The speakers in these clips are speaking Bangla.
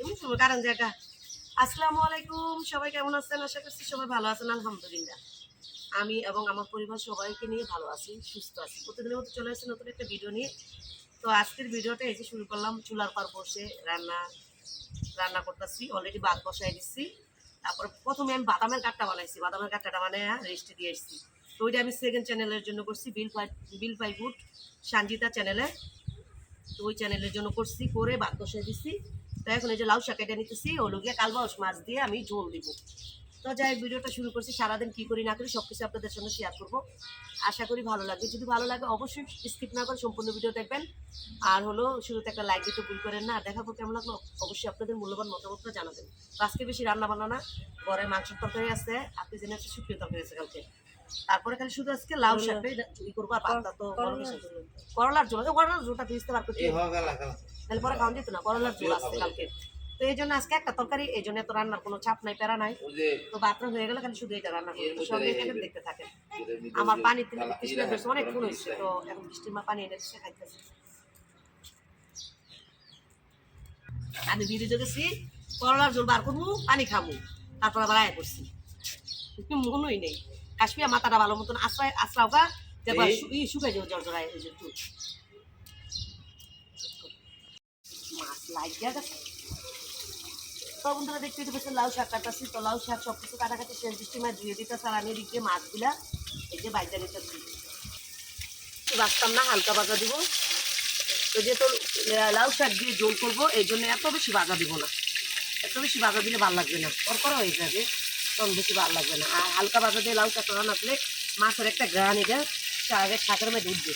এমনি কারণ আসসালামু আলাইকুম, সবাই কেমন আছেন? আশা করছি সবাই ভালো আছেন, আলহামদুলিল্লাহ। আমি এবং আমার পরিবার সবাইকে নিয়ে ভালো আছি, সুস্থ আছি। প্রতিদিনের মতো চলে আসছে নতুন একটা ভিডিও নিয়ে। তো আজকের ভিডিওটা এই যে শুরু করলাম, চুলার পার বসে রান্না রান্না করতেছি। অলরেডি ভাত বসাই দিচ্ছি তারপর প্রথমে আমি বাদামের কাঠটা বানাইছি। বাদামের কাঠটা মানে রেস্টে দিয়ে এসেছি তো ওইটা আমি সেকেন্ড চ্যানেলের জন্য করছি বিল পাই বিল পাই গুড সঞ্জিতা চ্যানেলে তো ওই চ্যানেলের জন্য করছি, করে ভাত বসাই দিচ্ছি তো এখন এই যে লাউ শাক এটা নিতেছি ওগুলো গিয়ে কালবাউস মাছ দিয়ে আমি ঝোল দিব। তো যাই ভিডিওটা শুরু করছি, সারাদিন কী করি না করি সব কিছু আপনাদের সঙ্গে শেয়ার করব। আশা করি ভালো লাগবে। যদি ভালো লাগে, অবশ্যই স্কিপ না করে সম্পূর্ণ ভিডিও দেখবেন। আর হলো, শুরুতে একটা লাইক দিতে ভুল করেন না। আর দেখার কেমন লাগল? অবশ্যই আপনাদের মূল্যবান মতামতটা জানাবেন। আজকে বেশি রান্না বান্না না, ঘরে মাংসের তরকারি আছে, আপনি জেনে একটা শুকিয়ে তরকারি আছে কালকে। তারপরে খালি শুধু আজকে লাউ শাকটাই ই করব আর পাতা তো। করলার ঝোল করলার তাহলে পরে খাওয়া যেত না করলার ঝোল আসছে কালকে। তো এই জন্য আজকে একটা তরকারি এই জন্য তো রান্নার কোনো চাপ নাই প্যারা নাই। তো বাথরুম হয়ে গেলে খালি শুধু এটা রান্না করব সঙ্গে এখানে দেখতে থাকেন। আমার পানি কালা- কৃষ্ণ ইরা বেশ অনেক ফুল হয়েছে তো এখন বৃষ্টির মা পানি এনে দিচ্ছে খাইতেছে। আমি বিরিজে গেছি করলার ঝোল বার করব পানি খাব। তারপর আবার আয় করছি। মনই নেই। কাশ্মীর মাথাটা ভালো মতন আশ্রয় আশ্রাও গা তারপর শুকাই যাব জ্বর জ্বর মাছ লাগিয়া গেছে। তো বন্ধুরা দেখতে পেয়েছে লাউ শাক কাটাচ্ছি তো লাউ শাক সব কিছু কাটাকাটি শেষ। বৃষ্টি মাছ ধুয়ে দিতে আর আমি এদিকে মাছগুলা এই যে বাইজা নিতেছি বাঁচতাম না হালকা ভাজা দিব। তো যেহেতু লাউ শাক দিয়ে জোল করব এই জন্য এত বেশি ভাজা দিব না। এত বেশি ভাজা দিলে ভালো লাগবে না। করা হয়ে যাবে। তখন বেশি ভালো লাগবে না। আর হালকা ভাজা দিয়ে লাউ শাক রান্না করলে মাছের একটা গ্রান এটা শাকের শাকের মধ্যে উঠবে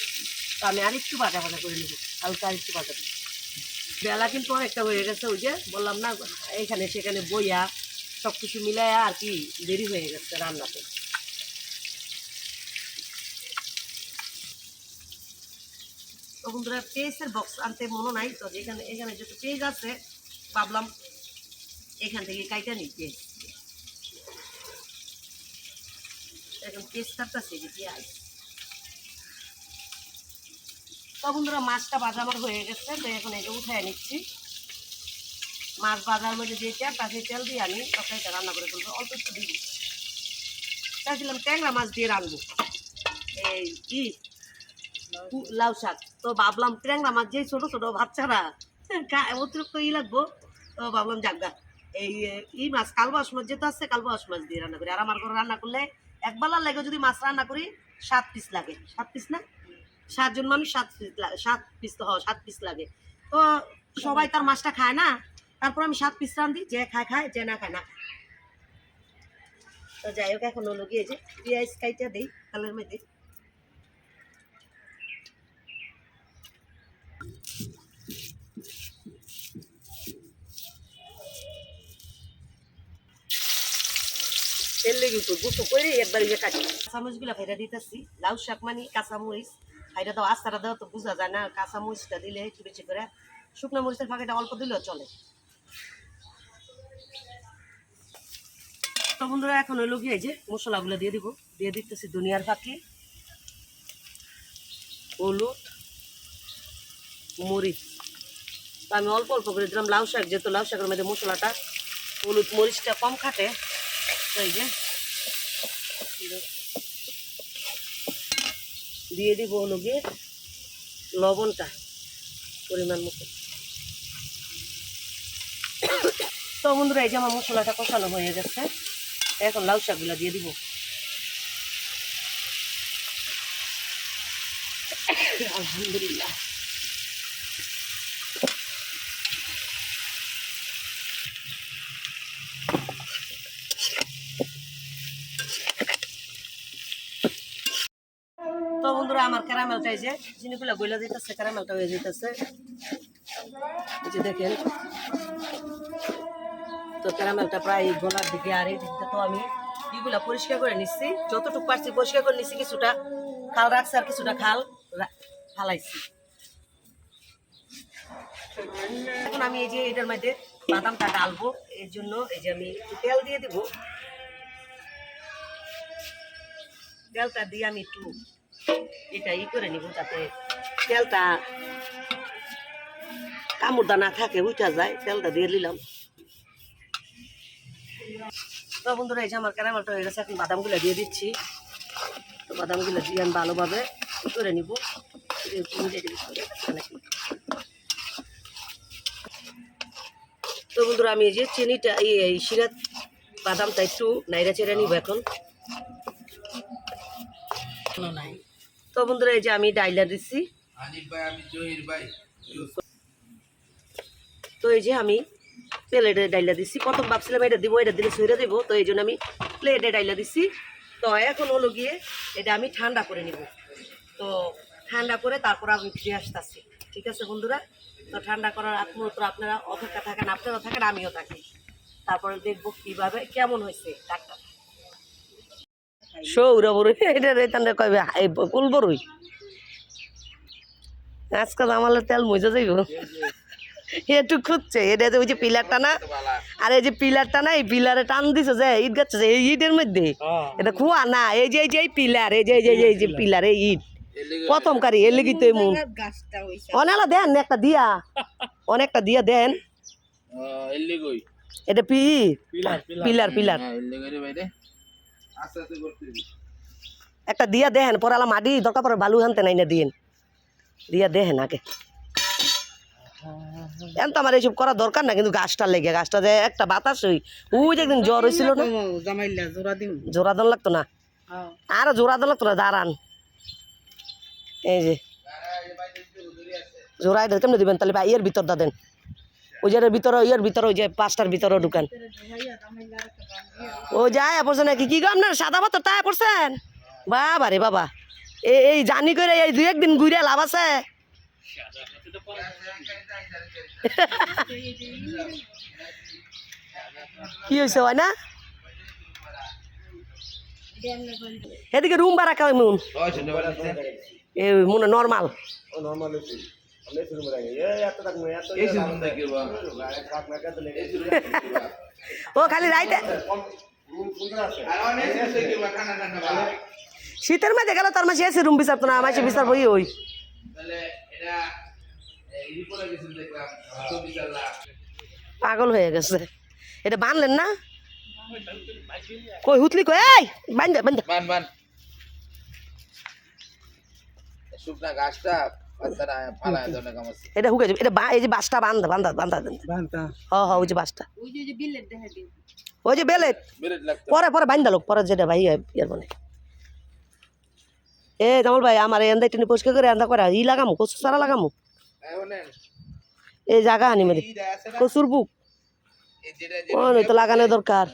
তো আমি আর একটু ভাজা ভাজা করে নেব, হালকা একটু ভাজা দেবো বেলা কিন্তু অনেকটা হয়ে গেছে ওই যে, বললাম না এখানে সেখানে বইয়া সব কিছু মিলায় আর কি দেরি হয়ে গেছে রান্নাতে। তো বন্ধুরা পেজের বক্স আনতে মনে নাই, তো যেখানে এখানে যেহেতু পেজ আছে, ভাবলাম এখান থেকে কাইটা নিই পেজ এখন পেজ কাটতেছি যে পেঁয়াজ। তো মাছটা ভাজা আমার হয়ে গেছে তো এখন এটা উঠায় নিচ্ছি। মাছ ভাজার মধ্যে যে তেল তাকে তেল দিয়ে আমি তরকারিটা রান্না করে ফেলব অল্প একটু দিব চাইছিলাম ট্যাংরা মাছ দিয়ে রাখব এই কি? লাউ শাক। তো ভাবলাম ট্যাংরা মাছ যেই ছোটো ছোটো বাচ্চারা খা- অতিরিক্ত ই লাগবো। তো ভাবলাম জাগা এই এ, ই মাছ কালবাস মাছ যেটা আছে কালবাস মাছ দিয়ে রান্না করি। আর আমার ঘরে রান্না করলে একবেলার লেগে যদি মাছ রান্না করি, সাত পিস লাগে। সাত পিস না? সাতজন মানুষ সাত পিস সাত পিস তো হয়, সাত পিস লাগে। তো সবাই তার মাছটা খায় না? তারপর আমি সাত পিস রান দিই যে খায় খায়, যে না খায়, না। তো যাই হোক, এখন হলো গিয়ে যে পেঁয়াজ কাইটা দিই, তালের মধ্যে। তেল লেগে তো করে একবার ইয়ে কাটি। কাঁচামরিচগুলো ফেরা দিতেছি, লাউ শাক মানে কাঁচামরিচ। ফাইটা দাও আস্তাটা দাও তো বোঝা যায় না, কাঁচামরিচটা দিলে একটু বেশি করে। শুকনো মরিচের ফাঁকিটা অল্প দিলেও চলে। তো বন্ধুরা, এখন হলো গিয়ে যে মশলাগুলো দিয়ে দিব। দিয়ে দিতেছি দুনিয়ার ফাঁকি, হলুদ, মরিচ। তো আমি অল্প অল্প করে দিলাম লাউ শাক, যেহেতু লাউ শাকের মধ্যে মশলাটা হলুদ মরিচটা কম খাটে এই যে দিয়ে দিব হলো গিয়ে লবণটা পরিমাণ মতো। তো বন্ধুরা, এই যে আমার মশলাটা কষানো হয়ে গেছে। এখন লাউ শাকগুলো দিয়ে দিব। আলহামদুলিল্লাহ তো বন্ধুরা আমার ক্যারামেলটা এই যে, জিনিসগুলো গইলা যেতেছে ক্যারামেলটা হয়ে যেতেছে এই যে দেখেন। তো ক্যারামেলটা প্রায় গলার দিকে আর এই দিকটা তো আমি এগুলা পরিষ্কার করে নিচ্ছি। যতটুকু পারছি পরিষ্কার করে নিচ্ছি কিছুটা। খাল রাখছি আর কিছুটা খাল ফালাইছি। এখন আমি এই যে এটার মধ্যে বাদামটা ডালবো এর জন্য এই যে আমি তেল দিয়ে দিব। তেলটা দিয়ে আমি একটু এটা ই করে নিব যাতে তেলটা কামড়দা না থাকে উঠা যায়, তেলটা দিয়ে নিলাম তো বন্ধুরা, এই যে আমার ক্যারামেলটা হয়ে গেছে, এখন বাদামগুলো দিয়ে দিচ্ছি। তো বাদামগুলো দিয়ে আমি ভালোভাবে করে নিব? তো বন্ধুরা, আমি এই যে চিনিটা, এই শিরাত বাদামটা একটু নাইরা চেড়ে নিব এখন। নাই। তো বন্ধুরা এই যে আমি ডাইলা দিচ্ছি তো এই যে আমি প্লেটে ডাইলা দিচ্ছি প্রথম ভাবছিলাম এটা দিব এটা দিলে সইরা দিব তো এই জন্য আমি প্লেটে ডাইলা দিচ্ছি তো এখন হলো গিয়ে এটা আমি ঠান্ডা করে নিব। তো ঠান্ডা করে তারপর আমি ফিরে আসতেছি। ঠিক আছে বন্ধুরা? তো ঠান্ডা করার আগ মুহূর্ত আপনারা অপেক্ষা থাকেন আপনারা থাকেন আমিও থাকি। তারপরে দেখব কীভাবে কেমন হয়েছে ডাক্তার। সৌরবরই এটা রেতানটা কইবে এই কুলবরই আজকাল আমার তেল মজা যাইব। একটু খুঁজছে এটা যে ওই যে পিলারটা না আর এই যে পিলারটা না এই পিলারে টান দিছে যে ইট গাচ্ছে যে এই ইটের মধ্যে। এটা খুয়া না এই যে এই যে এই পিলার এই যে এই যে এই যে পিলার এই ইট। প্রথম কারি এর লেগিতে মন? গাছটা হইছে অনেলা দেন একটা দিয়া। অনেকটা দিয়া দেন। এটা পি পিলার পিলার। হ্যাঁ একটা দিয়া দেন পরালা মাটি দরকার পরে বালু হানতে নাই না দিন দিয়া দেন আগে। এখন তো আমার এইসব করা দরকার না কিন্তু গাছটা লেগে গাছটা যে একটা বাতাস হই ওই যে একদিন জ্বর হয়েছিল না। জোড়া দিন দন লাগতো না? আর জোড়া দন লাগতো না দাঁড়ান। এই যে। জোড়া এটা কেমনে দিবেন? তাহলে ভাই ইয়ের ভিতর দা দেন। ওই যে ভিতরে ইয়ের ভিতরে ওই যে পাঁচটার ভিতরে ঢুকান। ও যায় পড়ছে নাকি? কি গো আপনার সাদা পাথর তাই পড়ছেন? বাবা রে বাবা। এই এই জানি করে এই দুই একদিন ঘুরে লাভ আছে? কি হয়েছে হয় না? এদিকে রুম ভাড়া কেমন? এ মনে নর্মাল এই ও, খালি রাইতে শীতের মধ্যে গেলে, তোর মাসে এসে রুম বিচারতো না মাসে বিচার বই ওই। পাগল হয়ে গেছে। এটা বানলেন না? কই হুতলি কই? এই, বান দে, বান বান বান। শুকনা গাছটা এটা হুকে যাবে এটা বা- এই যে বাসটা বান্ধা বান্ধা বান্ধা দেন হ হ ওই যে বাসটা। ওই যে বিলের দেখা দিন। যে বেলে পরে পরে বান্ধা লোক পরে যেটা ভাই ইয়ার মানে। এ জামল ভাই আমার এন্দা টিনি পরিষ্কার করে এন্দা করে। ই লাগামু কচু সারা লাগামু। এই জায়গা আনি মেরে। এইটা কচুর বুক। ও নই তো লাগানো দরকার।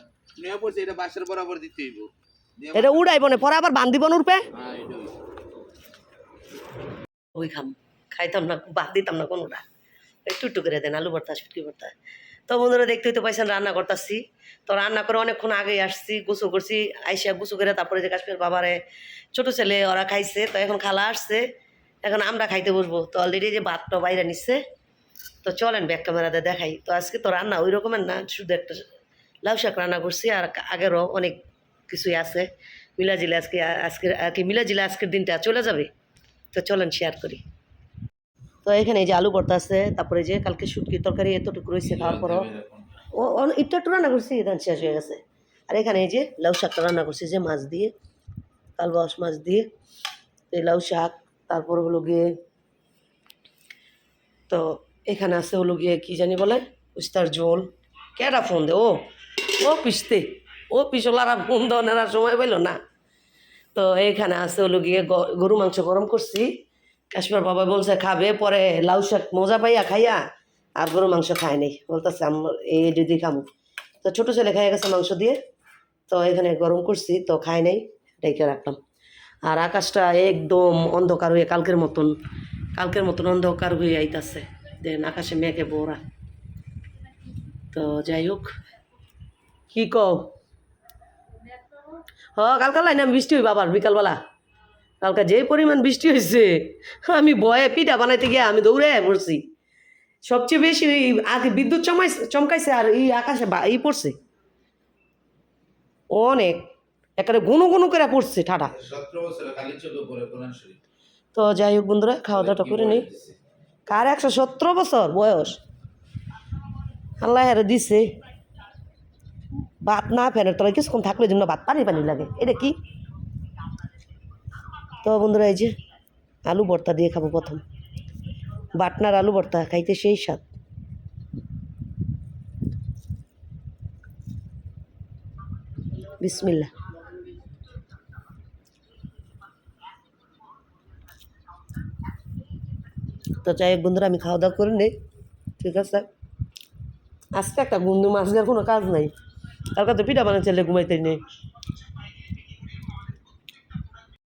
এটা বাসের বরাবর দিতে হইব। দিয়ে উড়াইব না পরে আবার বান্ধিব না উঠবে হ্যাঁ। ওই খাম, খাইতাম না, বাদ দিতাম না কোনোটা। একটু একটু করে দেন, আলু ভর্তা, শুটকি ভর্তা। তো বন্ধুরা, দেখতেই তো পাইছেন, রান্না করতেছি। তো রান্না করে অনেকক্ষণ আগে আসছি গুছু করছি, আইসা গুছু করে তারপরে যে কাশ্মীর বাবারে, ছোটো ছেলে ওরা খাইছে, তো এখন খালা আসছে। এখন আমরা খাইতে বসবো। তো অলরেডি যে ভাতটা বাইরে নিচ্ছে তো চলেন ব্যাক ক্যামেরাতে দেখাই। তো আজকে তো রান্না ওই রকমের না, শুধু একটা লাউ শাক রান্না করছি, আর আগেরও অনেক কিছুই আছে। মিলাজিলে আজকে আজকে আর কি মিলাজিলে আজকের দিনটা চলে যাবে? তো চলেন শেয়ার করি। তো এখানে এই যে আলু ভর্তা আছে তারপরে যে কালকে শুটকির তরকারি এতটুকু রয়েছে খাওয়ার পরও ও অন- একটু রান্না করছি ধান শেষ হয়ে গেছে। আর এখানে এই যে লাউ শাকটা রান্না করছি যে মাছ দিয়ে কাল কালবাস মাছ দিয়ে এই লাউ শাক তারপর হলো গিয়ে তো এখানে আছে হলো গিয়ে কি জানি বলে উস্তার ঝোল। কেটা ফোন দে? ও ও পিসতে ও পিসলারা ফোন দেওয়ার সময় পেল না। তো এখানে আছে হলো গিয়ে গরু মাংস গরম করছি। কাশ্মীর বাবা বলছে, খাবে, পরে লাউ শাক মজা পাইয়া খাইয়া আর গরু মাংস খায় নাই। বলতেছে এই যদি খামু। তো ছোটো ছেলে খাইয়া গেছে মাংস দিয়ে। তো এখানে গরম করছি, তো খাই নাই ডেকে রাখলাম। আর আকাশটা একদম অন্ধকার হয়ে কালকের মতন কালকের মতন অন্ধকার হয়ে আইতাছে। দেন আকাশে মেঘে বোরা তো যাই হোক, কী কও? হ কালকে লাইন বৃষ্টি হইব আবার বিকালবেলা। কালকে যে পরিমাণ বৃষ্টি হয়েছে আমি ভয়ে পিঠা বানাইতে গিয়ে আমি দৌড়ে পড়ছি। সবচেয়ে বেশি আগে বিদ্যুৎ চমাই চমকাইছে আর এই আকাশে বা- ই পড়ছে। অনেক একেবারে গুনো গুনো করে পড়ছে শরীফ। তো যাই হোক বন্ধুরা খাওয়া দাওয়াটা করে নিই। কার একশো সতেরো বছর বয়স? আল্লাহ হেরে দিছে। ভাত না ফেনের তলায় কিছুক্ষণ থাকলে যেন ভাত পানি পানি লাগে। এটা কি? তো বন্ধুরা, এই যে আলু ভর্তা দিয়ে খাব প্রথম। বাটনার আলু ভর্তা খাইতে সেই স্বাদ। বিসমিল্লা তো যাই হোক বন্ধুরা, আমি খাওয়া দাওয়া করে নেই। ঠিক আছে? আজকে একটা গুন্দু মাছ দেওয়ার কোনো কাজ নাই। কালকে কাছে পিঠা বানাচ্ছে ঘুমাইতে নেই।